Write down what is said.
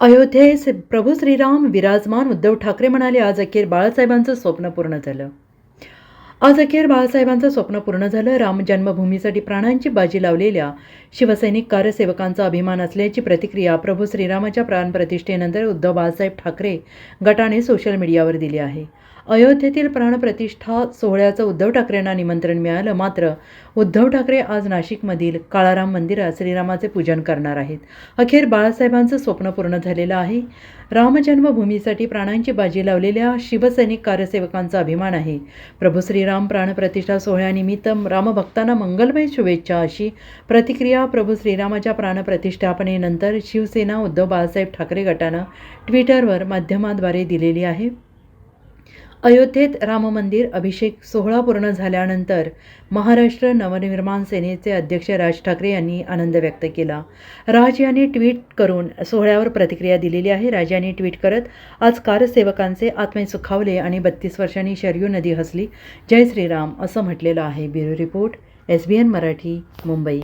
अयोध्येस प्रभू श्रीराम विराजमान उद्धव ठाकरे म्हणाले आज अखेर बाळासाहेबांचं स्वप्न पूर्ण झालं. आज अखेर बाळासाहेबांचं स्वप्न पूर्ण झालं. राम जन्मभूमीसाठी प्राणांची बाजी लावलेल्या शिवसैनिक कार्यसेवकांचा अभिमान असल्याची प्रतिक्रिया प्रभू श्रीरामाच्या प्राणप्रतिष्ठेनंतर उद्धव बाळासाहेब ठाकरे गटाने सोशल मीडियावर दिली आहे. अयोध्येतील प्राणप्रतिष्ठा सोहळ्याचं उद्धव ठाकरेंना निमंत्रण मिळालं. मात्र उद्धव ठाकरे आज नाशिकमधील काळाराम मंदिरात श्रीरामाचे पूजन करणार आहेत. अखेर बाळासाहेबांचं स्वप्न पूर्ण झालेलं आहे. रामजन्मभूमीसाठी प्राणांची बाजी लावलेल्या शिवसैनिक कार्यसेवकांचा अभिमान आहे. प्रभू श्रीराम प्राणप्रतिष्ठा सोहळ्यानिमित्त रामभक्तांना मंगलमय शुभेच्छा अशी प्रतिक्रिया प्रभू श्रीरामाच्या प्राणप्रतिष्ठापनेनंतर शिवसेना उद्धव बाळासाहेब ठाकरे गटानं ट्विटरवर माध्यमाद्वारे दिलेली आहे. अयोध्येत राम मंदिर अभिषेक सोहळा पूर्ण झाल्यानंतर महाराष्ट्र नवनिर्माण सेनेचे अध्यक्ष राज ठाकरे यांनी आनंद व्यक्त केला. राज यांनी ट्विट करून सोहळ्यावर प्रतिक्रिया दिलेली आहे. राज यांनी ट्विट करत आज कारसेवकांचे आत्मे सुखावले आणि बत्तीस वर्षांनी शरयू नदी हसली. जय श्रीराम असं म्हटलेलं आहे. Bureau report S B N Marathi Mumbai.